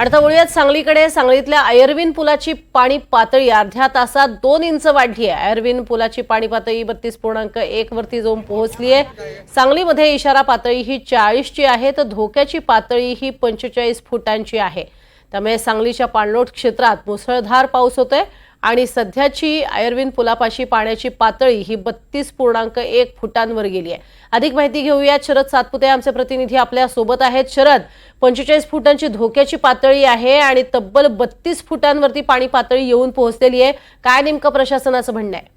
आता वळूयात सांगलीकडे. सांगलीतल्या आयर्विन पुलाची पाणी पातळी अर्ध्या तासात दोन इंच वाढली आहे. आयर्विन पुलाची पाणी पातळी बत्तीस पूर्णांक एक वरती जाऊन पोहोचली आहे. सांगलीमध्ये इशारा पातळी ही चाळीसची आहे तर धोक्याची पातळी ही पंचेचाळीस फुटांची आहे. त्यामुळे सांगलीच्या पाणलोट क्षेत्रात मुसळधार पाऊस होतोय. आणि सध्याची आयर्विन पुलापाशी पाण्याची पातळी ही बत्तीस पूर्णांक एक फुटांवर गेली आहे. अधिक माहिती घेऊयात. शरद सातपुते आमचे प्रतिनिधी आपल्यासोबत आहेत. शरद पंचेचाळीस फुटांची धोक्याची पातळी आहे आणि तब्बल बत्तीस फुटांवरती पाणी पातळी येऊन पोहोचलेली आहे. काय नेमकं प्रशासनाचं म्हणणं आहे?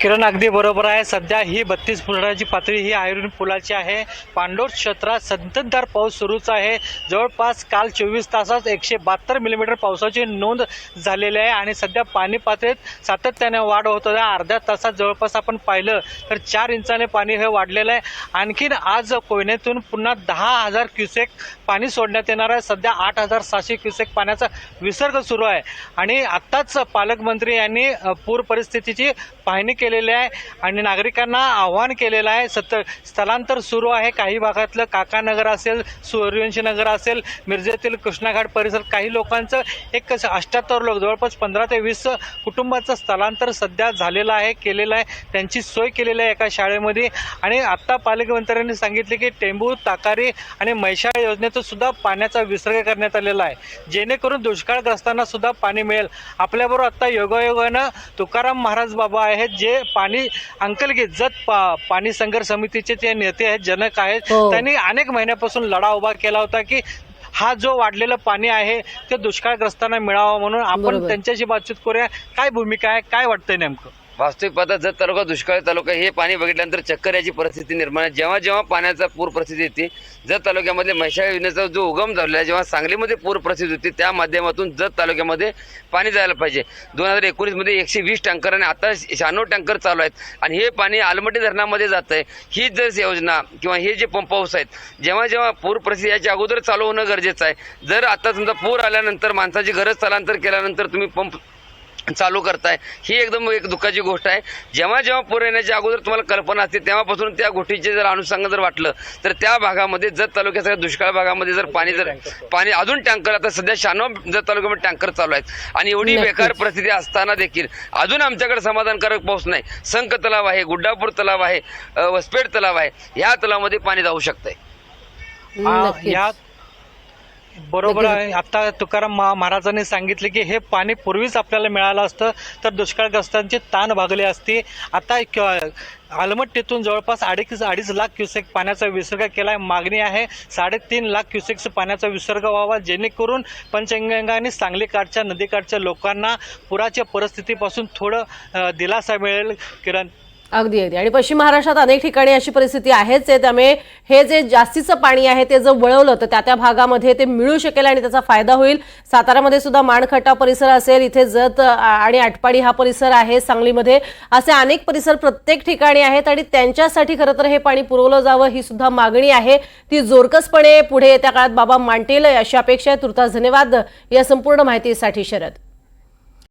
किरण अगदी बरोबर आहे. सध्या ही बत्तीस फुटाची पातळी ही आयर्विन पुलाची आहे. पांडोर क्षेत्रात संततधार पाऊस सुरूच आहे. जवळपास काल चोवीस तासात एकशे बहात्तर मिलीमीटर पावसाची नोंद झालेली आहे आणि सध्या पाणी पातळीत सातत्याने वाढ होत आहे. अर्ध्या तासात जवळपास आपण पाहिलं तर चार इंचाने पाणी हे वाढलेलं आहे. आणखीन आज कोयनेतून पुन्हा दहा हजार क्युसेक पाणी सोडण्यात येणार आहे. सध्या आठ हजार सहाशे क्युसेक पाण्याचा विसर्ग सुरू आहे. आणि आत्ताच पालकमंत्री यांनी पूर परिस्थितीची पाहणी केलेले आहे आणि नागरिकांना आव्हान केलेलं आहे. सत स्थलांतर सुरू आहे. काही भागातलं काकानगर असेल सूर्यवंशी नगर असेल मिरजेतील कृष्णाघाट परिसर काही लोकांचं एक अष्ट्याहत्तर लोक जवळपास पंधरा ते वीस कुटुंबाचं स्थलांतर सध्या झालेलं आहे केलेलं आहे. त्यांची सोय केलेली आहे एका शाळेमध्ये. आणि आत्ता पालकमंत्र्यांनी सांगितले की टेंबू ताकारी आणि मैशाळ योजनेचं सुद्धा पाण्याचा विसर्ग करण्यात आलेला आहे. जेणेकरून दुष्काळग्रस्तांना सुद्धा पाणी मिळेल. आपल्याबरोबर आत्ता योगायोगानं तुकाराम महाराज बाबा आहेत जे पाणी अंकलगी जत पा पाणी संघर्ष समितीचे ते नेते आहेत जनक आहेत हो. त्यांनी अनेक महिन्यापासून लढा उभा केला होता की हा जो वाढलेलं पाणी आहे ते दुष्काळग्रस्तांना मिळावं म्हणून आपण. त्यांच्याशी बातचीत करूया काय भूमिका आहे काय वाटतंय नेमकं वास्तविक पाहता जत तालुका दुष्काळी तालुका हे पाणी बघितल्यानंतर चक्कर याची परिस्थिती निर्माण आहे. जेव्हा जेव्हा पाण्याचा पूर परिस्थिती येते जत तालुक्यामध्ये म्हैसाळ योजनेचा जो उगम झालेला आहे जेव्हा सांगलीमध्ये पूर परिस्थिती होती त्या माध्यमातून जत तालुक्यामध्ये पाणी जायला पाहिजे. दोन हजार एकोणीसमध्ये एकशे वीस टँकर आणि आता शहाण्णव टँकर चालू आहेत आणि हे पाणी आलमटी धरणामध्ये जात आहे. ही जर योजना किंवा हे जे पंप हाऊस आहेत जेव्हा जेव्हा पूर परिस्थिती याच्या अगोदर चालू होणं गरजेचं आहे. जर आता समजा पूर आल्यानंतर माणसाची गरज स्थलांतर केल्यानंतर तुम्ही पंप चालू करताय. ही एकदम एक दुःखाची गोष्ट आहे. जेव्हा जेव्हा पूर येण्याच्या अगोदर तुम्हाला कल्पना असते तेव्हापासून त्या गोष्टीचे जर अनुषंग जर वाटलं तर त्या भागामध्ये जत तालुक्याच्या दुष्काळ भागामध्ये जर पाणी जर पाणी अजून टँकर आता सध्या शहाण्णव जत तालुक्यामध्ये टँकर चालू आहेत. आणि एवढी. बेकार परिस्थिती असताना देखील अजून आमच्याकडे समाधानकारक पाऊस नाही. संक तलाव आहे गुड्डापूर तलाव आहे वसपेड तलाव आहे. ह्या तलावामध्ये पाणी जाऊ शकतंय. बरोबर. आहे. आता तुकाराम महा- महाराजांनी सांगितले की हे पाणी पूर्वीच आपल्याला मिळालं असतं तर दुष्काळग्रस्तांची ताण भागली असती. आता आलमट्टीतून जवळपास अडीच अडीच लाख क्युसेक पाण्याचा विसर्ग केला आहे मागणी आहे साडेतीन लाख क्युसेक्स पाण्याचा विसर्ग व्हावा जेणेकरून पंचगंगा आणि सांगलीकाठच्या नदीकाठच्या लोकांना पुराच्या परिस्थितीपासून थोडं दिलासा मिळेल. किरण अगदी अगदी. आणि पश्चिम महाराष्ट्रात अनेक ठिकाणी अशी परिस्थिती आहेच आहे. त्यामुळे हे जे जास्तीचं पाणी आहे ते जर वळवलं तर त्या त्या भागामध्ये ते मिळू शकेल आणि त्याचा फायदा होईल. सातारामध्ये सुद्धा माणखटा परिसर असेल इथे जत आणि आटपाडी हा परिसर आहे सांगलीमध्ये. असे अनेक परिसर प्रत्येक ठिकाणी आहेत आणि त्यांच्यासाठी खरं तर हे पाणी पुरवलं जावं ही सुद्धा मागणी आहे. ती जोरकसपणे पुढे येत्या काळात बाबा मांडतील अशी अपेक्षा आहे. तुर्तास धन्यवाद या संपूर्ण माहितीसाठी शरद.